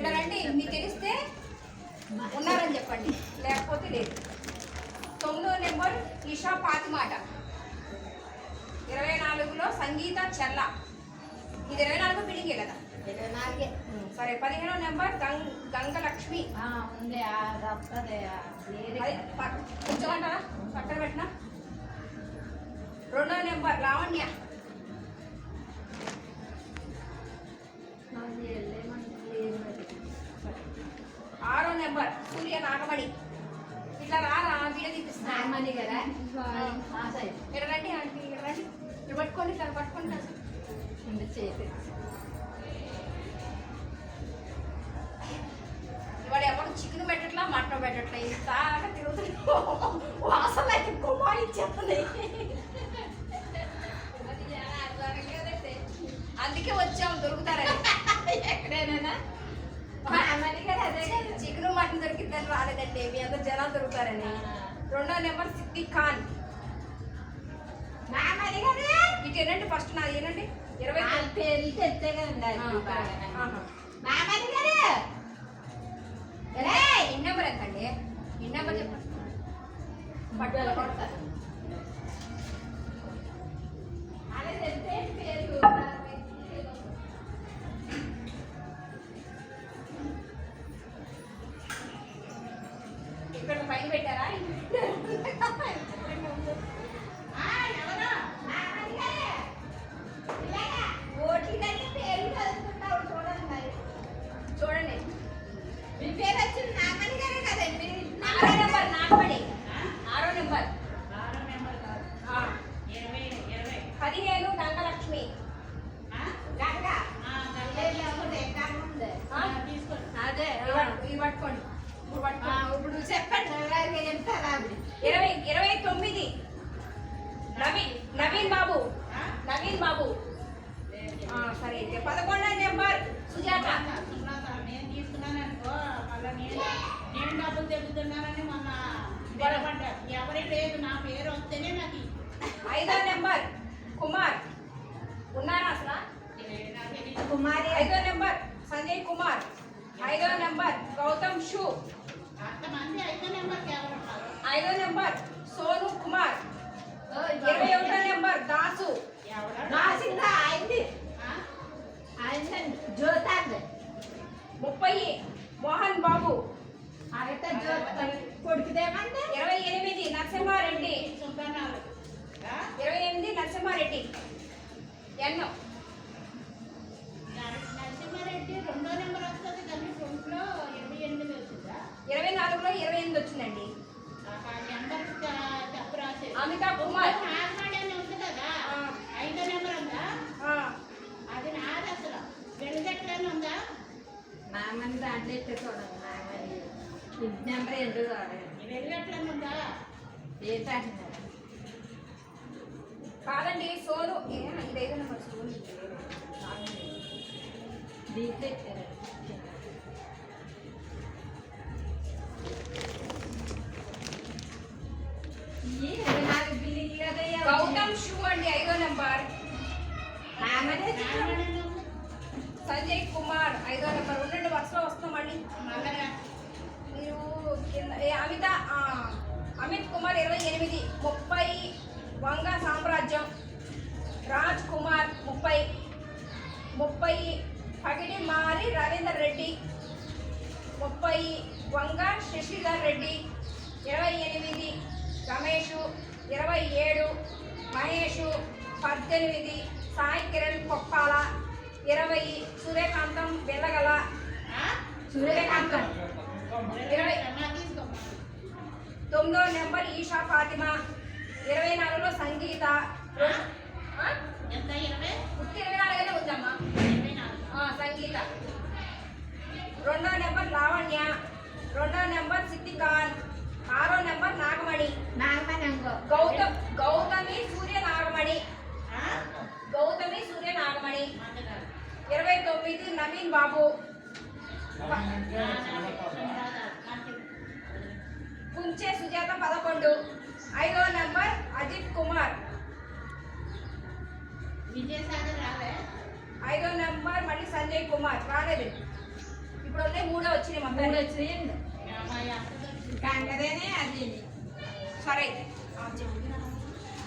ఇక్కడ రండి మీకు తెలిస్తే ఉన్నారని చెప్పండి. లేకపోతే లేదు. తొమ్మిదో నెంబర్ ఇషా పాతిమాట. ఇరవై నాలుగులో సంగీత చెల్ల. ఇది ఇరవై నాలుగు బిల్డింగే కదా? ఇరవై నాలుగే. సరే పదిహేనో నెంబర్ గంగ గంగలక్ష్మి. కూర్చోమంటారా పక్కన. పెట్టినా? రెండో నెంబర్ లావణ్య. నాగమణి ఇట్లా రారా? వీడియో తీపిస్తున్నా. నాగమణి కదా? ఇక్కడ రండి ఆంటీ ఇక్కడ రండి. ఇక్కడ పట్టుకోండి ఇట్లా పట్టుకోండి చేతి. ఇవాడు ఎవరు చికెన్ పెట్టట్లా మటన్ పెట్టట్లా? ఇంత తిరుగుతుంది వాసన అయితే గుమ్మాయిచ్చేస్తున్నాయి అందుకే వచ్చాము దొరుకుతారని. ఎక్కడైనా నాగమణి కదా అదే కదా చికెన్ మటన్ దొరికిద్దని రాలేదండి. మీ అందరు జనాలు దొరుకుతారని. రెండో నెంబర్ సిద్దిక్ ఖాన్. ఇటు ఏనండి ఫస్ట్ నాది ఏనండి ఇరవై పేర్లు చెప్తే కదండి ఇన్ నెంబర్ ఎంత అండి ఇన్ నెంబర్ చెప్పండి. బట్టలు కొడతారు ఇక్కడ పైన పెట్టారా? చూడండి మీ పేరు వచ్చింది నాగమణి గారే కదండి? ఆరో నెంబర్ నాగమణి. ఆరో నెంబర్. పదిహేను గంగలక్ష్మి? గంగ. అదే ఇవి పట్టు- ఇవి పట్టుకోండి ఇప్పుడు పట్టుకోండి ఇప్పుడు చెప్పండి ఇరవై ఇరవై తొమ్మిది. నవీన్ నవీన్ బాబు? నవీన్ బాబు. సరే అయితే పదకొండో నెంబర్. సుజాత. నేను తీసుకున్నాను అనుకో మళ్ళీ నేను నేను డబ్బులు తెగుతున్నానని మొన్న నిలబడ్డా ఎవరి లేదు నా పేరు వస్తేనే నాకు ఐదో నెంబర్ కుమార్. ఉన్నారా అసలు. కుమారి. ఐదో నెంబర్ సంజయ్ కుమార్. ఐదో నెంబర్ గౌతమ్ షూ. ఐదో నెంబర్ సోను కుమార్. ఇరవై. ఒకటో నెంబర్ దాసు. రాసిందా అయింది జ్యోతాంగ్ ముప్పై మోహన్ బాబు. కొడుకుదేమంటే ఇరవై ఎనిమిది నరసింహారెడ్డి? ఇరవై ఎనిమిది నరసింహారెడ్డి. ఎన్నో? ఉందా నా మంది దాంట్లో ఎట్టే చూడండి నా ఇంటి నెంబర్ ఎందుకు చూడండి వెలుగట్లని ఉందా కాదండి సోలు ఏ, నెంబర్ సోలు దీంట్లో ఎట్టారు సంజయ్ కుమార్ ఐదో నెంబర్ ఉండండి వరుసలో వస్తామండి మీరు కింద అమిత అమిత్ కుమార్ ఇరవై ఎనిమిది ముప్పై వంగ సామ్రాజ్యం. రాజ్ కుమార్ ముప్పై ముప్పై పగిడి మారి రవీందర్ రెడ్డి ముప్పై వంగ శశిధర్ రెడ్డి ఇరవై ఎనిమిది రమేష్ ఇరవై ఏడు మహేష్ పద్దెనిమిది సాయి కిరణ్ కొప్పాల ఇరవై సూర్యకాంతం వెల్లగల ఆ? సూర్యకాంతం. ఇరవై. తొమ్మిదో నెంబర్ ఈషా ఫాతిమా. ఇరవై నాలుగులో సంగీత. ఇరవై? నాలుగునే ఉందమ్మా సంగీత. రెండో నెంబర్ లావణ్య. రెండో నెంబర్ సిద్ధికాన్ ఆరో నెంబర్ నాగమణి. గౌతమ్ గౌతమి సూర్య నాగమణి ఆ? గౌతమి సూర్య నాగమణి మందగారు. ఇరవై తొమ్మిది నవీన్ బాబు ఆ, నాది. సుందరాదా. మంచి. కుంచే సుజాత పదకొండు. ఐదో నెంబర్ అజిత్ కుమార్. ఐదో నెంబర్ మళ్ళీ సంజయ్ కుమార్. రాలేదు. ఇప్పుడు ఉన్నాయి మూడో వచ్చినాయి మొత్తం అత్తది కంగదేనే అది. సరే. అయితే